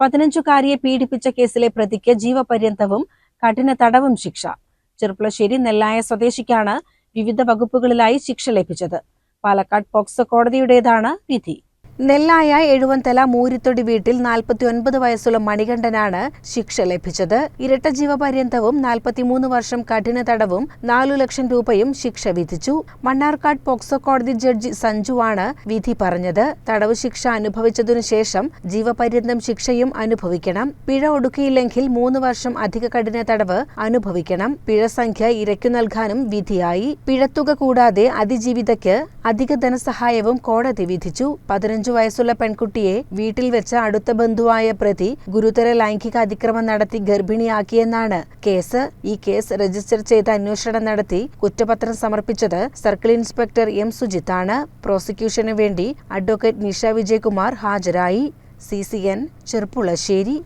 പതിനഞ്ചുകാരിയെ പീഡിപ്പിച്ച കേസിലെ പ്രതിക്ക് ജീവപര്യന്തവും കഠിന തടവും ശിക്ഷ. ചെറുപ്പുളശ്ശേരി നെല്ലായ സ്വദേശിക്കാണ് വിവിധ വകുപ്പുകളിലായി ശിക്ഷ ലഭിച്ചത്. പാലക്കാട് പോക്സോ കോടതിയുടേതാണ് വിധി. നെല്ലായ എഴുവന്തല മൂരിത്തൊടി വീട്ടിൽ നാൽപ്പത്തി ഒൻപത് വയസ്സുള്ള മണികണ്ഠനാണ് ശിക്ഷ ലഭിച്ചത്. ഇരട്ട ജീവപര്യന്തവും നാൽപ്പത്തിമൂന്ന് വർഷം കഠിന തടവും നാലു ലക്ഷം രൂപയും ശിക്ഷ വിധിച്ചു. മണ്ണാർക്കാട് പോക്സോ കോടതി ജഡ്ജി സഞ്ജുവാണ് വിധി പറഞ്ഞത്. തടവ് ശിക്ഷ അനുഭവിച്ചതിനു ശേഷം ജീവപര്യന്തം ശിക്ഷയും അനുഭവിക്കണം. പിഴ ഒടുക്കിയില്ലെങ്കിൽ മൂന്ന് വർഷം അധിക കഠിന തടവ് അനുഭവിക്കണം. പിഴ സംഖ്യ ഇരയ്ക്കു നൽകാനും വിധിയായി. പിഴത്തുക കൂടാതെ അതിജീവിതയ്ക്ക് അധിക ധനസഹായവും കോടതി വിധിച്ചു. പതിനഞ്ചു വയസ്സുള്ള പെൺകുട്ടിയെ വീട്ടിൽ വെച്ച് അടുത്ത ബന്ധുവായ പ്രതി ഗുരുതര ലൈംഗിക അതിക്രമം നടത്തി ഗർഭിണിയാക്കിയെന്നാണ് കേസ്. ഈ കേസ് രജിസ്റ്റർ ചെയ്ത് അന്വേഷണം നടത്തി കുറ്റപത്രം സമർപ്പിച്ചത് സർക്കിൾ ഇൻസ്പെക്ടർ എം സുജിത്താണ്. പ്രോസിക്യൂഷനു വേണ്ടി അഡ്വക്കേറ്റ് നിഷ വിജയകുമാർ ഹാജരായി. C C N Cherpulassery